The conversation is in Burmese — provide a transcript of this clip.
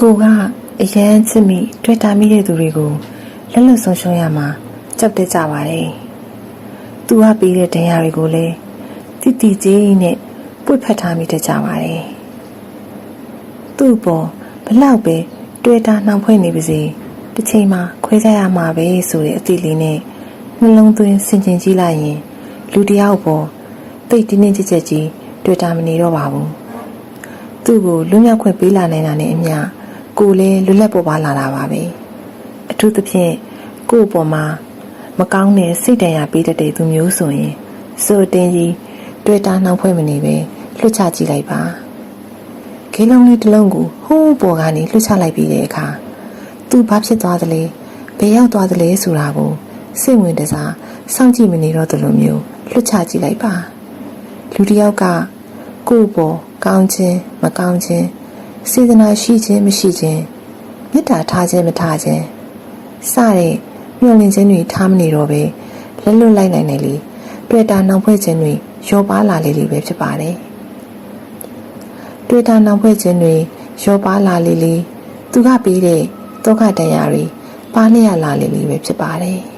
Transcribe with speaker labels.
Speaker 1: ကိုကအရန်ချစ်မိတွေ့တာမိတဲ့သူတွေကိုလက်လွတ်ဆုံးရှုံးရမှာကြောက်တတ်ကြပါတယ်။သူကပေးတဲ့တရားတွေကိုလည်းတိတိကျကျနဲ့ပွတ်ဖက်ထားမိတတ်ကြပါတယ်။သူ့ပေါ်ဘလောက်ပဲတွေ့တာနှောင်ဖွဲ့နေပါစေတစ်ချိန်မှာခွဲခြားရမှာပဲဆိုတဲ့အသည့်လေးနဲ့နှလုံးသွင်းဆင်ခြင်ကြည့်လိုက်ရင် လူတစ်ယောက်ပေါ်တိတ်တင်းတင်းကြပ်ကြပ်ကြီးတွေ့တာမနေတော့ပါဘူး။သူ့ကိုလွတ်မြောက်ခွင့်ပေးလာနိုင်တာနဲ့အမျှ ကိုယ်လည်းလွတ်လပ်ပေါ်ပါလာတာပါပဲအထူးသဖြင့်ကိုယ့်အပေါ်မှာမကောင်းတဲ့စိတ်တန်ရာပေးတတ်တဲ့သူမျိုးဆိုရင်စိုးတင်းကြီးတွေ့တာနှောင်ဖွဲ့မနေပဲလွတ်ချကြည့်လိုက်ပါခေလုံးလေးတစ်လုံးကိုဟိုးပေါ်ကနေလွတ်ချလိုက်ပြီးတဲ့အခါသူဘာဖြစ်သွားသလဲဘယ်ရောက်သွားသလဲဆိုတာကိုစိတ်ဝင်တစားစောင့်ကြည့်မနေတော့သလိုမျိုးလွတ်ချကြည့်လိုက်ပါလူတစ်ယောက်ကကိုယ့်ဘောကောင်းခြင်းမကောင်းခြင်း စေတနာရှိခြင်းမရှိခြင်းမေတ္တာထားခြင်းမထားခြင်းစတဲ့မျှော်လင့်ခြင်းတွေထားမနေတော့ပဲလက်လွတ်လိုက်နိုင်တယ်လေတွေ့တာနှောင်ဖွဲ့ခြင်းတွေရောပါလာလေလေပဲဖြစ်ပါတယ်တွေ့တာနှောင်ဖွဲ့ခြင်းတွေရောပါလာလေလေသူကပေးတဲ့ဒုက္ခတရားတွေပါလျက်လာလေလေပဲဖြစ်ပါတယ်